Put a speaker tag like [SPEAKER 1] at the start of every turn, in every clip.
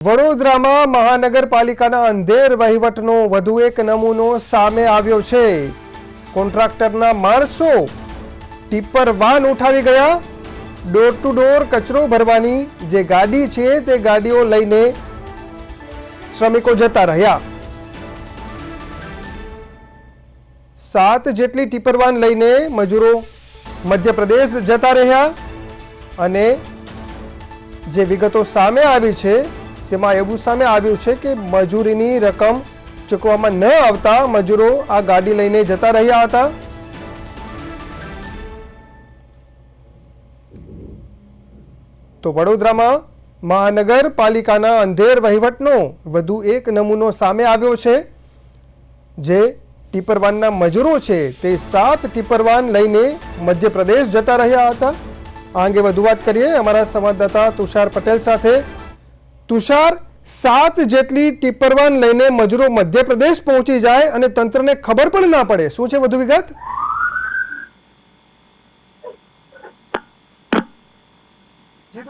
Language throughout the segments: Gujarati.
[SPEAKER 1] વડોદરામાં મહાનગરપાલિકાના અંધેર વહીવટનો વધુ એક નમૂનો સામે આવ્યો છે. કોન્ટ્રાક્ટરના માણસો ટીપર વાન ઉઠાવી ગયા. ડોર ટુ ડોર કચરો ભરવાની જે ગાડી છે તે ગાડીઓ લઈને શ્રમિકો જતા રહ્યા. સાત જેટલી ટીપર વાન લઈને મજૂરો મધ્યપ્રદેશ જતા રહ્યા અને જે વિગતો સામે આવી છે તેમાં એવું સામે આવ્યું છે કે મજૂરીની રકમ ચૂકવવામાં ન આવતા મજૂરો આ ગાડી લઈને જતા રહ્યા હતા. તો વડોદરામાં મહાનગરપાલિકાના અંધેર વહીવટનો વધુ એક નમૂનો સામે આવ્યો છે. જે ટીપરવાનના મજૂરો છે તે સાત ટીપરવાન લઈને મધ્યપ્રદેશ જતા રહ્યા હતા. આ અંગે વધુ વાત કરીએ અમારા સંવાદદાતા તુષાર પટેલ સાથે. તુષાર સાત જેટલી ટીપરવાન લઈને મજૂરો મધ્યપ્રદેશ પહોંચી જાય અને તંત્રને ખબર પણ ના પડે. શું છે વધુ વિગત? જી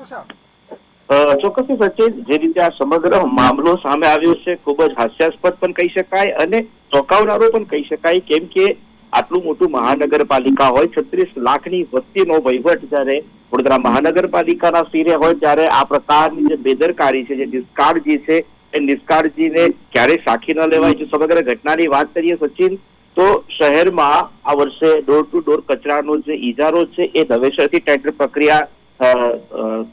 [SPEAKER 2] સચિન જે રીતે આ સમગ્ર મામલો સામે આવ્યો છે, ખૂબ જ હાસ્યાસ્પદ પણ કહી શકાય અને ચોંકાવનારો પણ કહી શકાય કેમ કે આટલું મોટું મહાનગરપાલિકા હોય, છત્રીસ લાખની વસ્તીનો વહીવટ જ્યારે વડોદરા મહાનગરપાલિકાના સ્થિરે હોય ત્યારે આ પ્રકારની જે બેદરકારી છે, જે નિષ્કાળજી છે, એ નિષ્કાળજીને ક્યારેય સાખી ન લેવાય. જો સમગ્ર ઘટનાની વાત કરીએ સચિન, તો શહેરમાં આ વર્ષે ડોર ટુ ડોર કચરાનો જે ઇજારો છે, એ નવેસરથી ટેન્ડર પ્રક્રિયા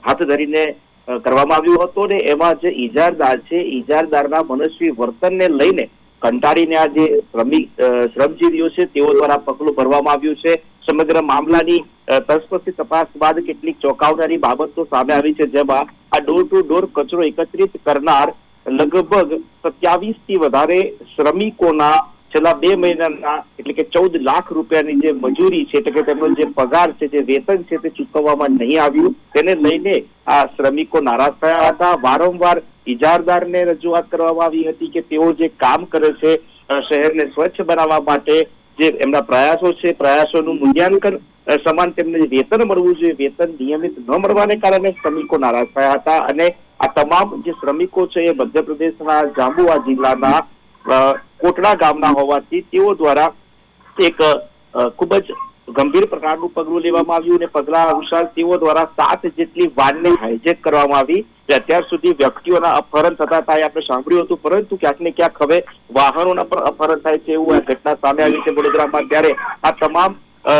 [SPEAKER 2] હાથ ધરીને કરવામાં આવ્યું હતું ને એમાં જે ઇજારદાર છે ઇજારદારના મનસ્વી વર્તનને લઈને કંટાળીને આ જે શ્રમિક શ્રમજીવીઓ છે તેઓ દ્વારા પગલું ભરવામાં આવ્યું છે. સમગ્ર મામલાની અ, તપાસ બાદ કેટલીક ચોંકાવનારી બાબતો સામે આવી છે જેમાં આ ડોર ટુ ડોર કચરો એકત્રિત કરનાર લગભગ સત્યાવીસથી વધારે શ્રમિકોના છેલ્લા બે મહિનાના એટલે કે ચૌદ લાખ રૂપિયાની જે મજૂરી છે એટલે કે તેમનો જે પગાર છે જે વેતન છે તે ચૂકવવામાં નહીં આવ્યું. તેને લઈને આ શ્રમિકો નારાજ થયા હતા. વારંવાર ઇજારદારને રજૂઆત કરવામાં આવી હતી કે તેઓ જે કામ કરે છે શહેરને સ્વચ્છ બનાવવા માટે જે એમના પ્રયાસો છે, પ્રયાસોનું મૂલ્યાંકન સમાન તેમને વેતન મળવું જોઈએ. વેતન નિયમિત ન મળવાને કારણે શ્રમિકો નારાજ થયા હતા અને આ તમામ જે શ્રમિકો છે એ મધ્યપ્રદેશના જાંબુઆ જિલ્લાના કોટડા ગામના હોવાથી તેઓ દ્વારા એક ખૂબ જ ગંભીર પ્રકારનું પગલું લેવામાં આવ્યું અને પગલા અનુસાર તેઓ દ્વારા સાત જેટલી વાનને હાઇજેક કરવામાં આવી અત્યાર સુધી વ્યક્તિઓના અપહરણ થતા થાય આપણે સાંભળ્યું હતું, પરંતુ ક્યાંક ને ક્યાંક હવે વાહનોના પણ અપહરણ થાય છે એવું આ ઘટના સામે આવી છે વડોદરામાં. ત્યારે આ તમામ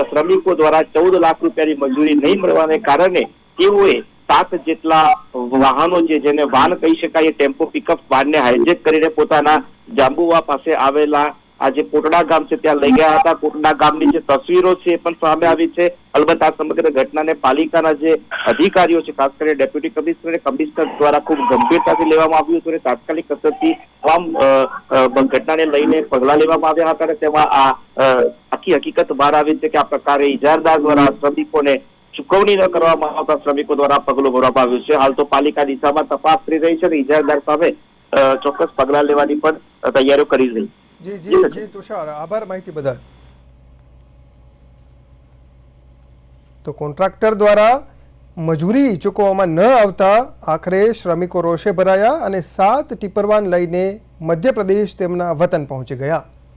[SPEAKER 2] શ્રમિકો દ્વારા ચૌદ લાખ રૂપિયાની મંજૂરી નહીં મળવાને કારણે તેઓએ સાત જેટલા વાહનો છે જેને વાન કહી શકાય ટેમ્પો પિકઅપ વાનને હાઇજેક કરીને પોતાના જાંબુવા પાસે આવેલા આ જે કોટડા ગામ છે, ત્યાં લઈ ગયા હતા. કોટડા ગામની જે તસવીરો છે એ પણ સામે આવી છે. અલબત્ત આ સમગ્ર ઘટનાને પાલિકાના જે અધિકારીઓ છે, ખાસ કરીને ડેપ્યુટી કમિશનર કમિશનર દ્વારા ખૂબ ગંભીરતાથી લેવામાં આવ્યું હતું અને તાત્કાલિક અસરથી તમામ ઘટનાને લઈને પગલાં લેવામાં આવ્યા હતા અને તેમાં આ આખી હકીકત બહાર આવી છે કે આ પ્રકારે ઇજારદાર દ્વારા શ્રમિકોને ચુકવણી ન કરવામાં આવતા શ્રમિકો દ્વારા પગલું ભરવામાં આવ્યું છે. હાલ તો પાલિકા દિશામાં તપાસ કરી રહી છે અને ઇજારદાર સામે ચોક્કસ પગલા લેવાની પણ તૈયારીઓ કરી રહી
[SPEAKER 1] જી જી જી. તુષાર આભાર માહિતી બદલ. તો કોન્ટ્રાક્ટર દ્વારા મજૂરી ચૂકવવામાં ન આવતા આખરે શ્રમિકો રોષે ભરાયા અને સાત ટીપરવાન લઈને મધ્યપ્રદેશ તેમના વતન પહોંચી ગયા.